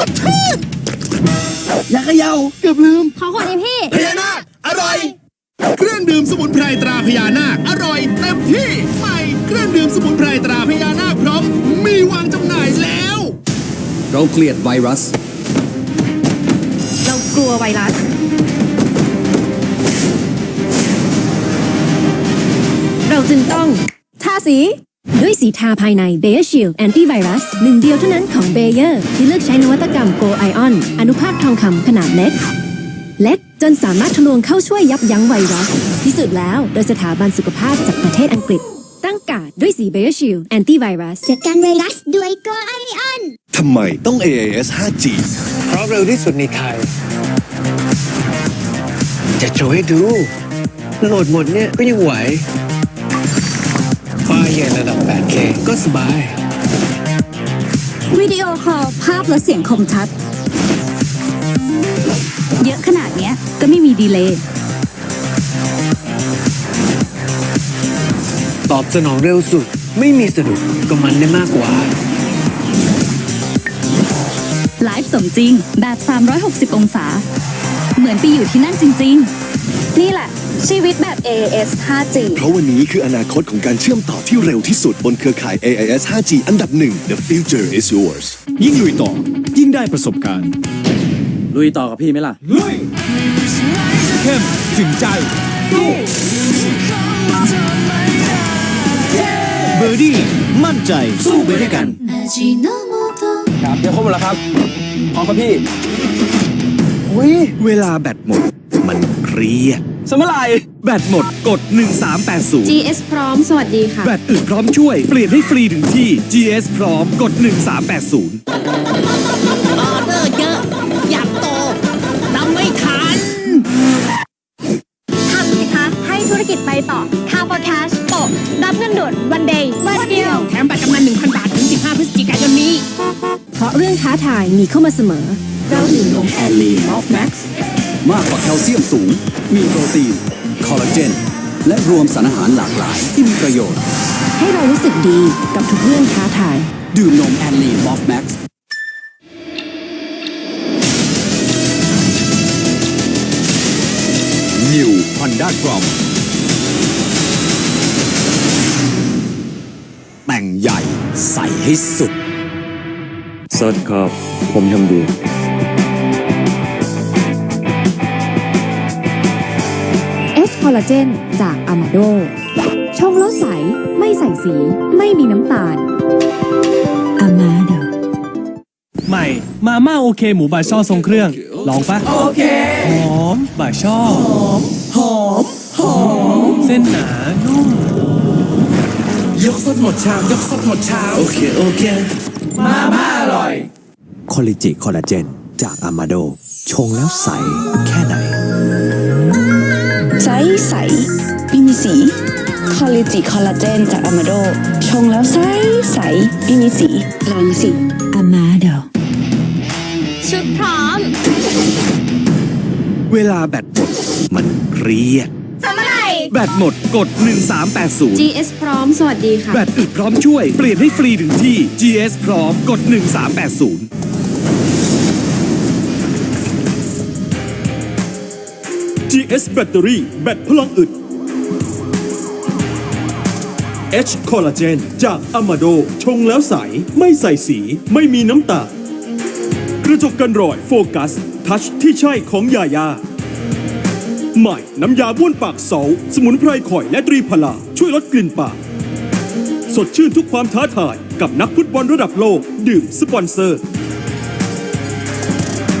สดชื่นอยาเขยาเกือบลืม ขอขวดนี้พี่ พญานาคอร่อย เครื่องดื่มสมุนไพรตราพญานาคอร่อยเต็มที่ใหม่เครื่องดื่มสมุนไพรตราพญานาคพร้อม มีวางจำหน่ายแล้ว เราเกลียดไวรัส เรากลัวไวรัส เราจึงต้องทาสี ด้วยสีทาภายใน b a y e r Shield Antivirus หนึ่งเดียวเท่านั้นของ b a y e r ที่เลือกใช้นวัตกรรม Go Ion อนุภาคทองคำขนาดเล็ก เล็กจนสามารถทะลวงเข้าช่วยยับยั้งไวรัสพิสูจน์แล้วโดยสถาบันสุขภาพจากประเทศอังกฤษ ตั้งการดด้วยสี b a y e r Shield Antivirus จัดการไวรัสด้วยโกอาริออนทำไมต้อง AIS 5G เพราะเร็วที่สุดในไทย จะโชว์ให้ดู โหลดหมดเนี่ยก็ยังไหวไฟล์ใหญ่ระดับ 8K ก็สบาย วิดีโอคอลภาพและเสียงคมชัด เยอะขนาดเนี้ยก็ไม่มีดีเลย์ตอบสนองเร็วสุด ไม่มีสะดุดก็มันได้มากกว่า ไลฟ์สมจริงแบบ 360 องศา เหมือนไปอยู่ที่นั่นจริง ๆ นี่แหละ ชีวิตแบบ AAS 5G เพราะวันนี้คืออนาคตของการเชื่อมต่อที่เร็วที่สุดบนเครือข่าย AIS 5G อันดับหนึ่ง The future is yours ยิ่งลุยต่อ ยิ่งได้ประสบการณ์ ลุยต่อกับพี่ไหมล่ะ ลุยเข้มถึงใจเบอร์ดี้มั่นใจสู้ไปด้วยกัน ครับ เดี๋ยวครบหมดแล้วครับ พร้อมครับพี่ เวลาแบตหมด มันเครียด สมไรแบตหมดกด 1380 GS พร้อมสวัสดีค่ะ แบตอึดพร้อมช่วย เปลี่ยนให้ฟรีถึงที่ GS พร้อมกด 1380 ออเดอร์เยอะ อยากโตทำไม่ทัน ทำสิคะ ให้ธุรกิจไปต่อ c a r for Cash โปะรับเงินด่วนวันเดย์วันเดียว แถมบัตรกำนัน1,000 บาท ถึง 15 พฤศจิกายนนี้ เพราะเรื่องท้าทายมีเข้ามาเสมอ เราดื่มนมแอนลีมอฟแม็กซ์ มากกว่าแคลเซียมสูง มีโปรตีน คอลลาเจน และรวมสารอาหารหลากหลายที่มีประโยชน์ ให้เรารู้สึกดีกับทุกเรื่องท้าทาย ดื่มนมแอนลีมอฟแม็กซ์ New Honda Grom แต่งใหญ่ใส่ให้สุด สวัสดีครับ ผมทำดี อสคอลลาเจนจากอามาโดชงแล้วใส ไม่ใส่สี ไม่มีน้ำตาลอามาโดใหม่ มาม่าโอเค หมูบาช่อทรงเครื่อง ลองปะโอเคหอมบาช่อหอมหอมหอมเส้นหนานุ่มยกสดหมดชามยกสดหมดชามโอเค โอเคคอลลิจิคอลลาเจน จากอามาโด ชงแล้วใส แค่ไหน ใสใสไม่มีสีคอลลาจิคอลลาเจนจากอามาโดชงแล้วใสใสไม่มีสีลองสิอามาโดชุดพร้อม เวลาแบตหมดมันเครียดสมัยแบตหมดกด 1380 GS พร้อม สวัสดีค่ะ แบตอึดพร้อมช่วย เปลี่ยนให้ฟรีถึงที่ GS พร้อมกด 1380 GS แบตเตอรี่แบตพลังอึด H คอลลาเจนจากอามาโดชงแล้วใส ไม่ใส่สี ไม่มีน้ำตาลกระจกกันรอยโฟกัส ทัชที่ใช่ของยายาใหม่น้ำยาบ้วนปากเสา สมุนไพรข่อยและตรีพลา ช่วยลดกลิ่นปาก สดชื่นทุกความท้าทายกับนักฟุตบอลระดับโลก ดื่มสปอนเซอร์